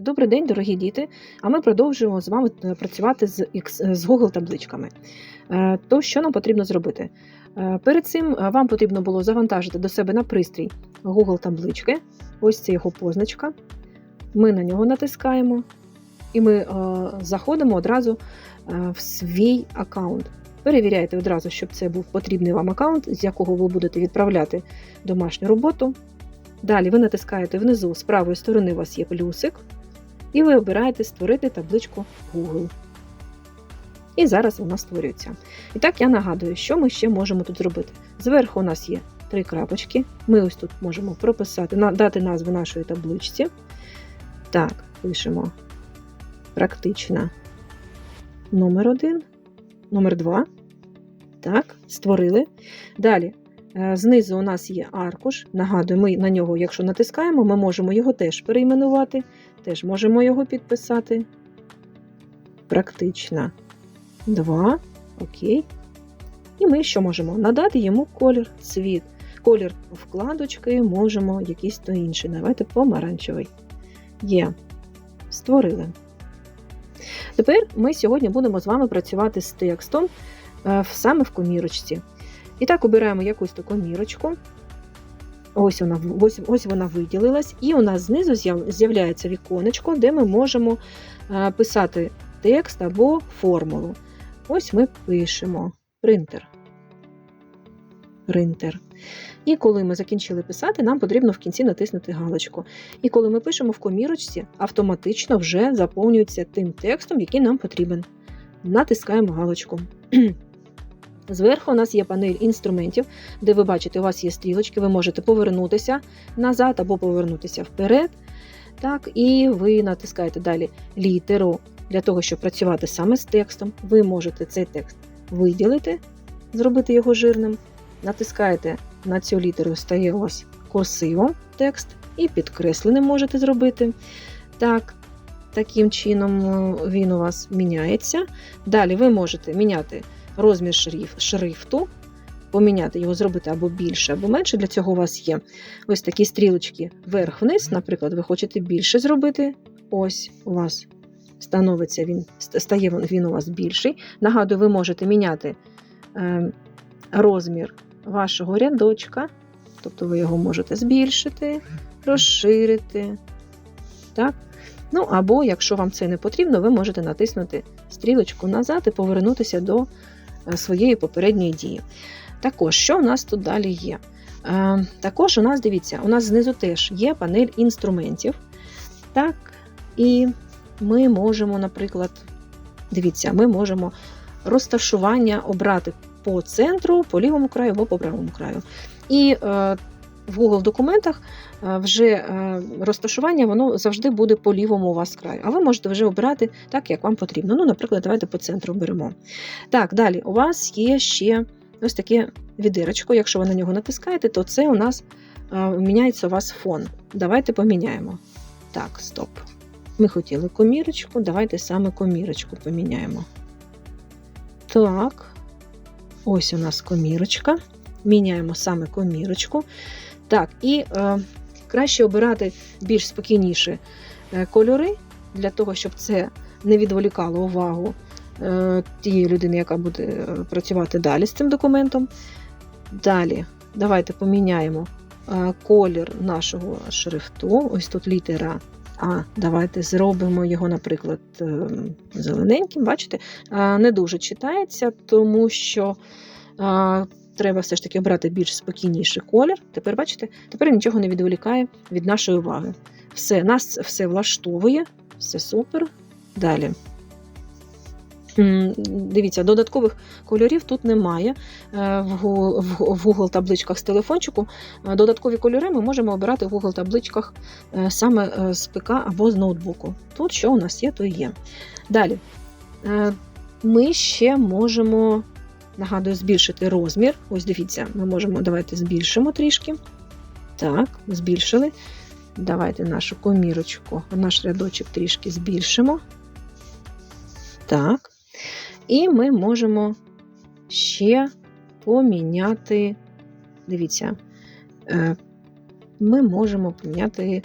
Добрий день, дорогі діти! А ми продовжуємо з вами е, працювати з, з Google табличками. Е, То, що нам потрібно зробити? Е, Перед цим е, вам потрібно було завантажити до себе на пристрій Google таблички. Ось це його позначка. Ми на нього натискаємо, і ми е, заходимо одразу е, в свій аккаунт. Перевіряйте одразу, щоб це був потрібний вам аккаунт, з якого ви будете відправляти домашню роботу. Далі ви натискаєте внизу з правої сторони у вас є плюсик, і ви обираєте створити табличку Google. І зараз вона створюється. І так я нагадую, що ми ще можемо тут зробити. Зверху у нас є три крапочки. Ми ось тут можемо прописати, дати назву нашої табличці. Так, пишемо практична номер 1, номер 2. Так, створили. Далі. е, Знизу у нас є аркуш. Нагадую, ми на нього, якщо натискаємо, ми можемо його теж перейменувати. Теж можемо його підписати. Практична 2. Окей. І ми що можемо? Надати йому колір, цвіт. Колір вкладочки можемо якийсь то інший. Давайте помаранчевий. Є. Створили. Тепер ми сьогодні будемо з вами працювати з текстом е, саме в комірочці. І так, обираємо якусь таку комірочку. Ось вона, ось, ось вона виділилась, і у нас знизу з'являється віконечко, де ми можемо е, писати текст або формулу. Ось ми пишемо принтер. Принтер. І коли ми закінчили писати, нам потрібно в кінці натиснути галочку. І коли ми пишемо в комірочці, автоматично вже заповнюється тим текстом, який нам потрібен. Натискаємо галочку. Зверху у нас є панель інструментів, де ви бачите, у вас є стрілочки, ви можете повернутися назад або повернутися вперед. Так, і ви натискаєте далі літеру для того, щоб працювати саме з текстом. Ви можете цей текст виділити, зробити його жирним. Натискаєте на цю літеру, стає ось курсивом текст, і підкресленим можете зробити. Так, таким чином е, він у вас міняється. Далі ви можете міняти розмір шриф- шрифту, поміняти його, зробити або більше, або менше. Для цього у вас є ось такі стрілочки вверх-вниз. Наприклад, ви хочете більше зробити. Ось у вас становиться він, стає він- у вас більший. Нагадую, ви можете міняти е, розмір вашого рядочка, тобто ви його можете збільшити, розширити. Так? Ну, або, якщо вам це не потрібно, ви можете натиснути стрілочку назад і повернутися до своєї попередньої дії. Також, що у нас тут далі є? Е, також у нас, дивіться, у нас знизу теж є панель інструментів. Так, і ми можемо, наприклад, дивіться, ми можемо розташування обрати по центру, по лівому краю або по правому краю. І е, в Google документах е, вже е, розташування воно завжди буде по лівому у вас краю. А ви можете вже обирати так, як вам потрібно. Ну, наприклад, давайте по центру беремо. Так, далі у вас є ще ось таке відирочко. Якщо ви на нього натискаєте, то це у нас е, міняється у вас фон. Давайте поміняємо. Так, стоп. Ми хотіли комірочку, давайте саме комірочку поміняємо. Так, ось у нас комірочка. Міняємо саме комірочку. Так, і е, краще обирати більш спокійніші е, кольори, для того, щоб це не відволікало увагу е, тієї людини, яка буде е, працювати далі з цим документом. Далі, давайте поміняємо е, колір нашого шрифту. Ось тут літера А. Давайте зробимо його, наприклад, е, зелененьким. Бачите, не дуже читається, тому що. Треба все ж таки обрати більш спокійніший колір. Тепер бачите, тепер нічого не відволікає від нашої уваги. Все, нас все влаштовує, все супер. Далі. Дивіться, додаткових кольорів тут немає. Е, В Google табличках з телефончику е, додаткові кольори ми можемо обирати в Google табличках е, саме з ПК або з ноутбуку. Тут що у нас є, то є. Далі. Ми ще можемо, нагадую, збільшити розмір. Ось дивіться, ми можемо, давайте збільшимо трішки. Так, збільшили. Давайте нашу комірочку, наш рядочок трішки збільшимо. Так. І ми можемо ще поміняти. Дивіться, е, ми можемо поміняти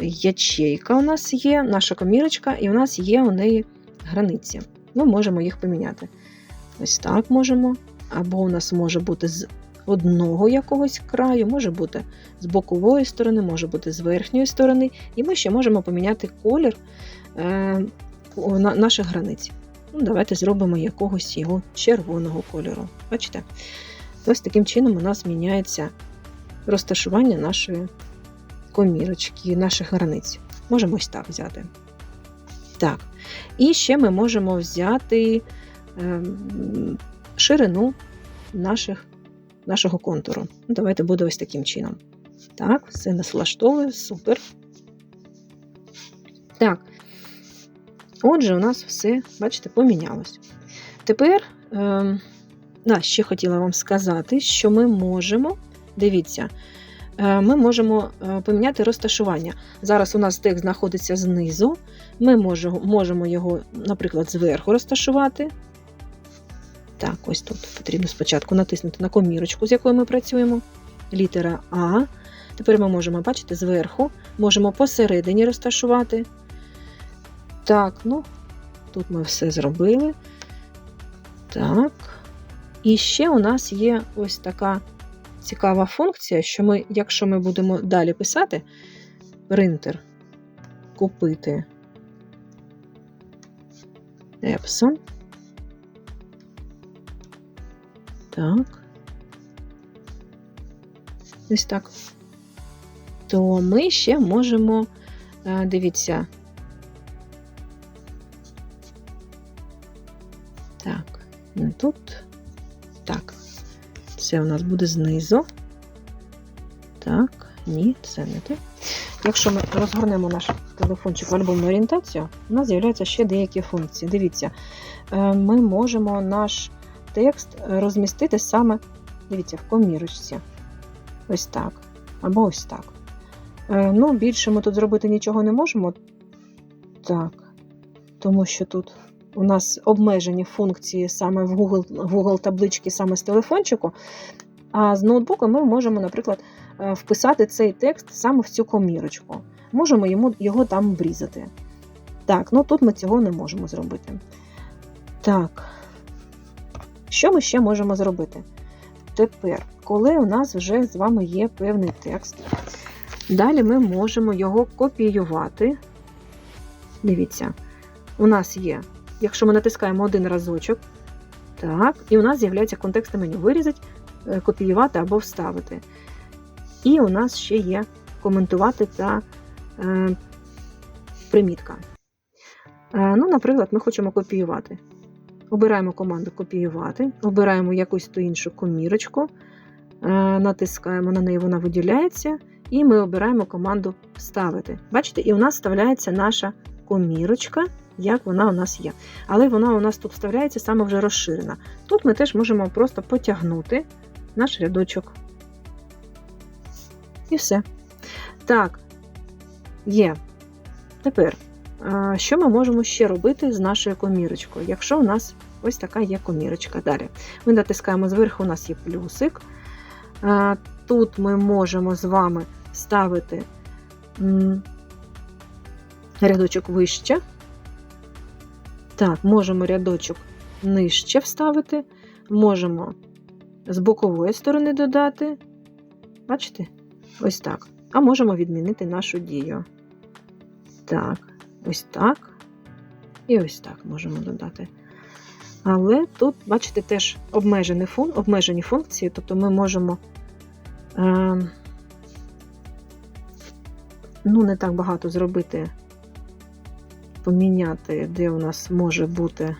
ячейка у нас є, наша комірочка, і у нас є у неї границі. Ми можемо їх поміняти. Ось так можемо. Або у нас може бути з одного якогось краю, може бути з бокової сторони, може бути з верхньої сторони. І ми ще можемо поміняти колір е, наших границь. Ну, давайте зробимо якогось його червоного кольору. Бачите? Ось таким чином у нас міняється розташування нашої комірочки, наших границь. Можемо ось так взяти. Так. І ще ми можемо взяти ширину наших, нашого контуру. Ну, Давайте буде ось таким чином. Так, все нас влаштовує, супер. Так. Отже, у нас все, бачите, помінялось. Тепер, ем, да, ще хотіла вам сказати, що ми можемо, дивіться, е, ми можемо е, поміняти розташування. Зараз у нас текст знаходиться знизу. Ми можемо його, наприклад, зверху розташувати. Так, ось тут потрібно спочатку натиснути на комірочку, з якою ми працюємо. Літера А. Тепер ми можемо, бачите, зверху, можемо посередині розташувати. Так, ну, тут ми все зробили. Так. І ще у нас є ось така цікава функція, що ми, якщо ми будемо далі писати, принтер купити Epson. Так. Ось так. То ми ще можемо, е, дивіться. Так, не тут. Так. Це у нас буде знизу. Так, ні, це не те. Якщо ми розгорнемо наш телефончик в альбомну орієнтацію, у нас з'являються ще деякі функції. Дивіться, е, ми можемо наш текст розмістити саме, дивіться, в комірочці. Ось так. Або ось так. Е, Ну, більше ми тут зробити нічого не можемо. Так. Тому що тут у нас обмежені функції саме в Google, Google таблички, саме з телефончику. А з ноутбука ми можемо, наприклад, е, вписати цей текст саме в цю комірочку. Можемо йому, його там обрізати. Так, ну тут ми цього не можемо зробити. Так. Що ми ще можемо зробити? Тепер, коли у нас вже з вами є певний текст, далі ми можемо його копіювати. Дивіться, у нас є, якщо ми натискаємо один разочок, так, і у нас з'являється контекстне меню вирізати, е, копіювати або вставити. І у нас ще є коментувати та е, примітка. Е, ну, Наприклад, ми хочемо копіювати. Обираємо команду копіювати, обираємо якусь ту іншу комірочку, е, натискаємо на неї, вона виділяється, і ми обираємо команду Вставити. Бачите, і у нас вставляється наша комірочка, як вона у нас є. Але вона у нас тут вставляється саме вже розширена. Тут ми теж можемо просто потягнути наш рядочок. І все. Так, є. Тепер, що ми можемо ще робити з нашою комірочкою, якщо у нас ось така є комірочка. Далі. Ми натискаємо зверху, у нас є плюсик. Тут ми можемо з вами ставити рядочок вище. Так, можемо рядочок нижче вставити, можемо з бокової сторони додати. Бачите? Ось так. А можемо відмінити нашу дію. Так, ось так. І ось так можемо додати. Але тут, бачите, теж обмежені, фун, обмежені функції, тобто ми можемо е, ну, не так багато зробити, поміняти, де у нас може бути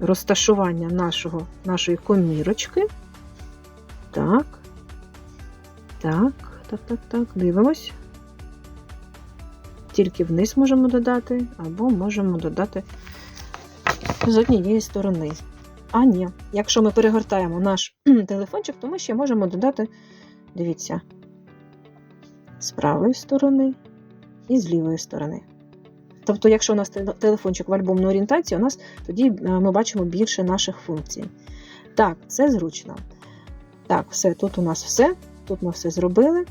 розташування нашого, нашої комірочки. Так. Так, так, так, так, дивимось. Тільки вниз можемо додати, або можемо додати з однієї сторони. А ні, якщо ми перегортаємо наш телефончик, то ми ще можемо додати, дивіться, з правої сторони і з лівої сторони. Тобто, якщо у нас телефончик в альбомну орієнтацію, у нас тоді ми бачимо більше наших функцій. Так, це зручно. Так, все, тут у нас все. Тут ми все зробили.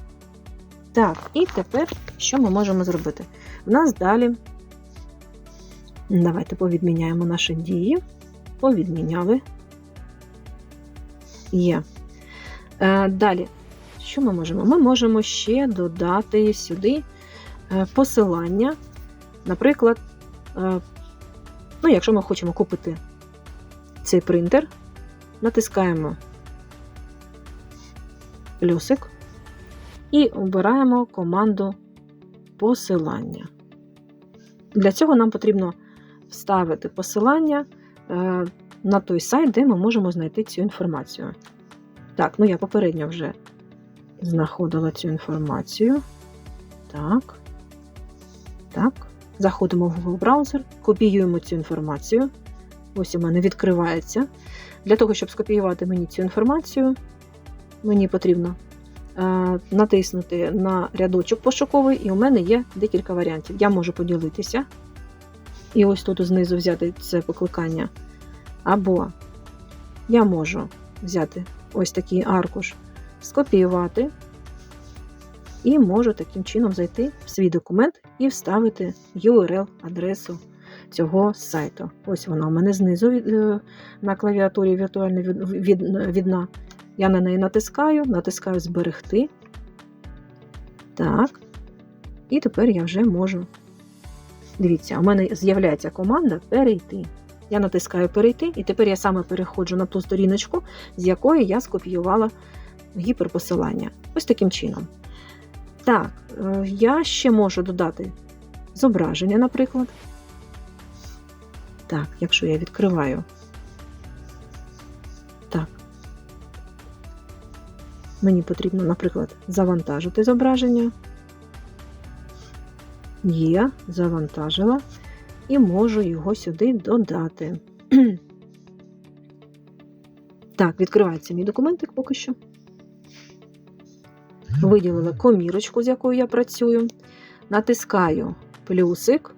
Так, і тепер що ми можемо зробити? У нас далі. Давайте повідміняємо наші дії. Повідміняли. Є. Е, Далі, що ми можемо? Ми можемо ще додати сюди е, посилання. Наприклад, е, ну, якщо ми хочемо купити цей принтер, натискаємо плюсик і обираємо команду посилання. Для цього нам потрібно вставити посилання е, на той сайт, де ми можемо знайти цю інформацію. Так, ну я попередньо вже знаходила цю інформацію. Так. Так. Заходимо в Google браузер, копіюємо цю інформацію. Ось у мене відкривається. Для того, щоб скопіювати мені цю інформацію, мені потрібно натиснути на рядочок пошуковий, і у мене є декілька варіантів. Я можу поділитися. І ось тут знизу взяти це покликання. Або я можу взяти ось такий аркуш, скопіювати, і можу таким чином зайти в свій документ і вставити URL-адресу цього сайту. Ось вона у мене знизу е, на клавіатурі віртуально від, від, відна. Я на неї натискаю, натискаю Зберегти. Так. І тепер я вже можу. Дивіться, у мене з'являється команда перейти. Я натискаю перейти, і тепер я саме переходжу на ту сторіночку, з якої я скопіювала гіперпосилання. Ось таким чином. Так, е, я ще можу додати зображення, наприклад. Так, якщо я відкриваю. Мені потрібно, наприклад, завантажити зображення. Є, завантажила і можу його сюди додати. Так, відкривається мій документик поки що. Виділила комірочку, з якою я працюю. Натискаю плюсик.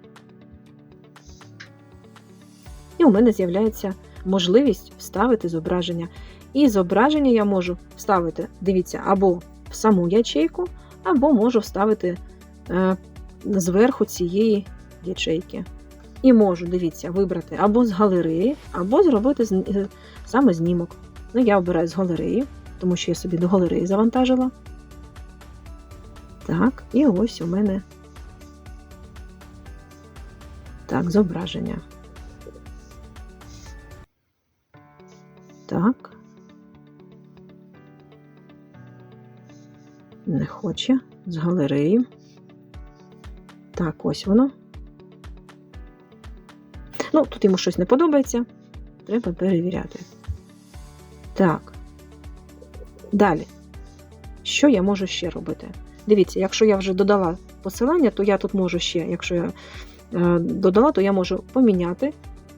І у мене з'являється можливість вставити зображення. І зображення я можу вставити, дивіться, або в саму ячейку, або можу вставити е, зверху цієї ячейки. І можу, дивіться, вибрати або з галереї, або зробити з, е, саме знімок. Ну, я обираю з галереї, тому що я собі до галереї завантажила. Так, і ось у мене так, зображення. Не хоче з галереї. Так, ось воно. Ну, тут йому щось не подобається. Треба перевіряти. Так. Далі. Що я можу ще робити? Дивіться, якщо я вже додала посилання, то я тут можу ще, якщо я е, додала, то я можу поміняти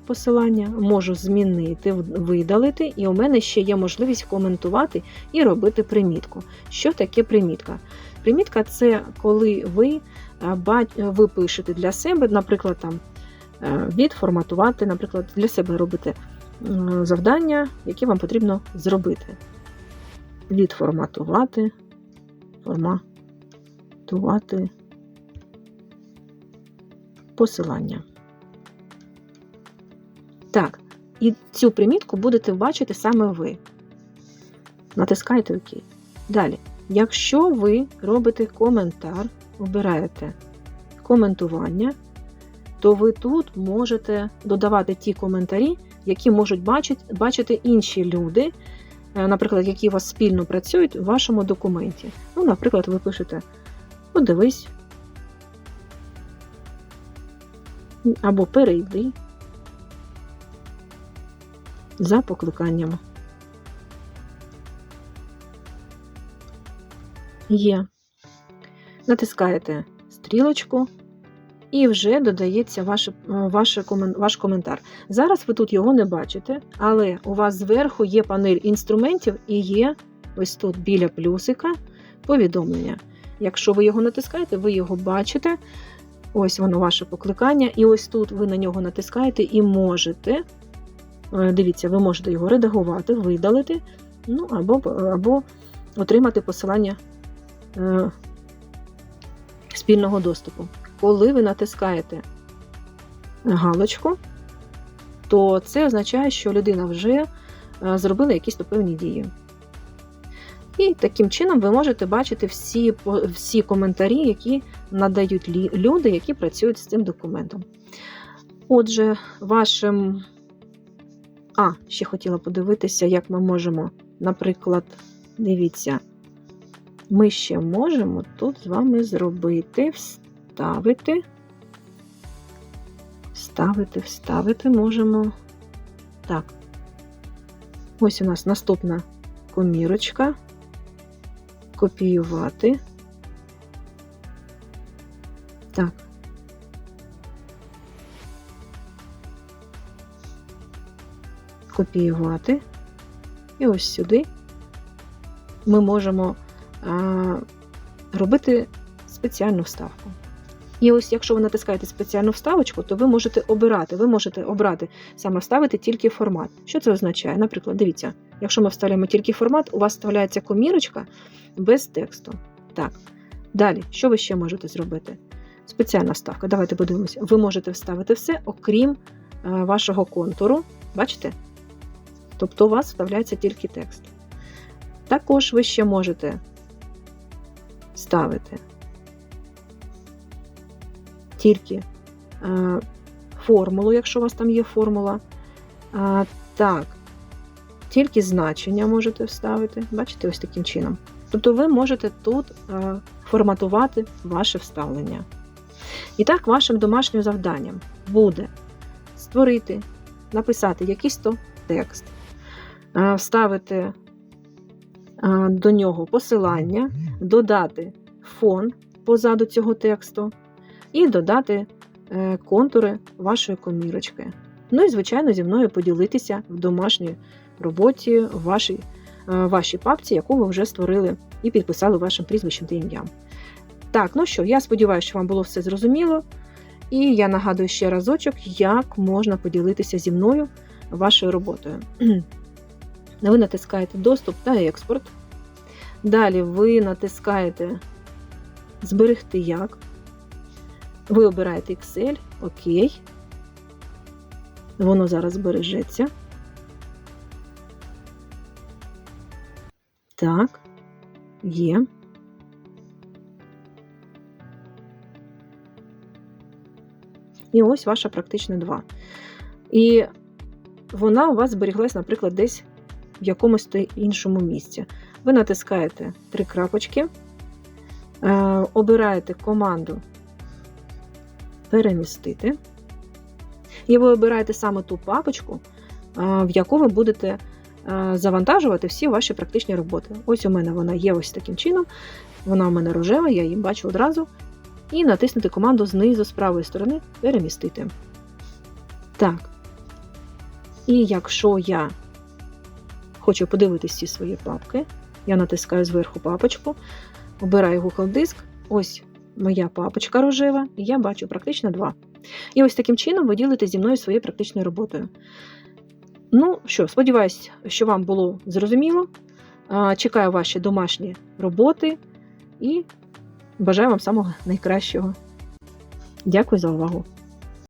посилання, можу змінити, видалити, і у мене ще є можливість коментувати і робити примітку. Що таке примітка? Примітка це коли ви, е, ви пишете для себе, наприклад, там е, відформатувати, наприклад, для себе робите завдання, які вам потрібно зробити. Відформатувати, форматувати посилання. Так, і цю примітку будете бачити саме ви. Натискайте ОК. Далі, якщо ви робите коментар, обираєте коментування, то ви тут можете додавати ті коментарі, які можуть бачити, бачити інші люди, е, наприклад, які у вас спільно працюють у вашому документі. Ну, наприклад, ви пишете подивись або перейди за покликанням. Є. Натискаєте стрілочку, і вже додається ваш, ваш, ваш коментар. Зараз ви тут його не бачите, але у вас зверху є панель інструментів і є ось тут біля плюсика повідомлення. Якщо ви його натискаєте, ви його бачите. Ось воно ваше покликання, і ось тут ви на нього натискаєте і можете. Е, дивіться, ви можете його редагувати, видалити, ну або або отримати посилання е, спільного доступу. Коли ви натискаєте галочку, то це означає, що людина вже е, зробила якісь певні дії. І таким чином ви можете бачити всі, всі коментарі, які надають люди, які працюють з цим документом. Отже, вашим. А, ще хотіла подивитися, як ми можемо, наприклад, дивіться, ми ще можемо тут з вами зробити, вставити. Вставити, вставити можемо. Так. Ось у нас наступна комірочка. Копіювати. Так. Копіювати. І ось сюди ми можемо а, робити спеціальну вставку. І ось, якщо ви натискаєте спеціальну вставочку, то ви можете обирати. Ви можете обрати саме вставити тільки формат. Що це означає? Наприклад, дивіться, якщо ми вставляємо тільки формат, у вас вставляється комірочка без тексту. Так. Далі, що ви ще можете зробити? Спеціальна вставка. Давайте подивимося. Ви можете вставити все, окрім е, вашого контуру. Бачите? Тобто у вас вставляється тільки текст. Також ви ще можете ставити тільки е, формулу, якщо у вас там є формула. А, так, тільки значення можете вставити. Бачите, ось таким чином. Тобто ви можете тут е, форматувати ваше вставлення. І так, вашим домашнім завданням буде створити, написати якийсь то текст, е, вставити е, до нього посилання, додати фон позаду цього тексту і додати е, контури вашої комірочки. Ну і, звичайно, зі мною поділитися в домашній роботі в вашій, е, вашій папці, яку ви вже створили і підписали вашим прізвищем та ім'ям. Так, ну що, я сподіваюся, що вам було все зрозуміло. І я нагадую ще разочок, як можна поділитися зі мною вашою роботою. Ви натискаєте Доступ та експорт. Далі ви натискаєте Зберегти як. Ви обираєте Excel, ОК. Воно зараз збережеться. Так, є. І ось ваша практична 2. І вона у вас зберіглась, наприклад, десь в якомусь іншому місці. Ви натискаєте три крапочки, е, обираєте команду перемістити. І ви обираєте саме ту папочку, е, в яку ви будете е, завантажувати всі ваші практичні роботи. Ось у мене вона є ось таким чином. Вона у мене рожева, я її бачу одразу. І натиснути команду знизу з правої сторони перемістити. Так. І якщо я хочу подивитися ці свої папки, я натискаю зверху папочку, обираю Google Диск. Ось моя папочка рожева, і я бачу практично два. І ось таким чином ви ділите зі мною своєю практичною роботою. Ну що, сподіваюся, що вам було зрозуміло. Чекаю ваші домашні роботи і бажаю вам самого найкращого. Дякую за увагу!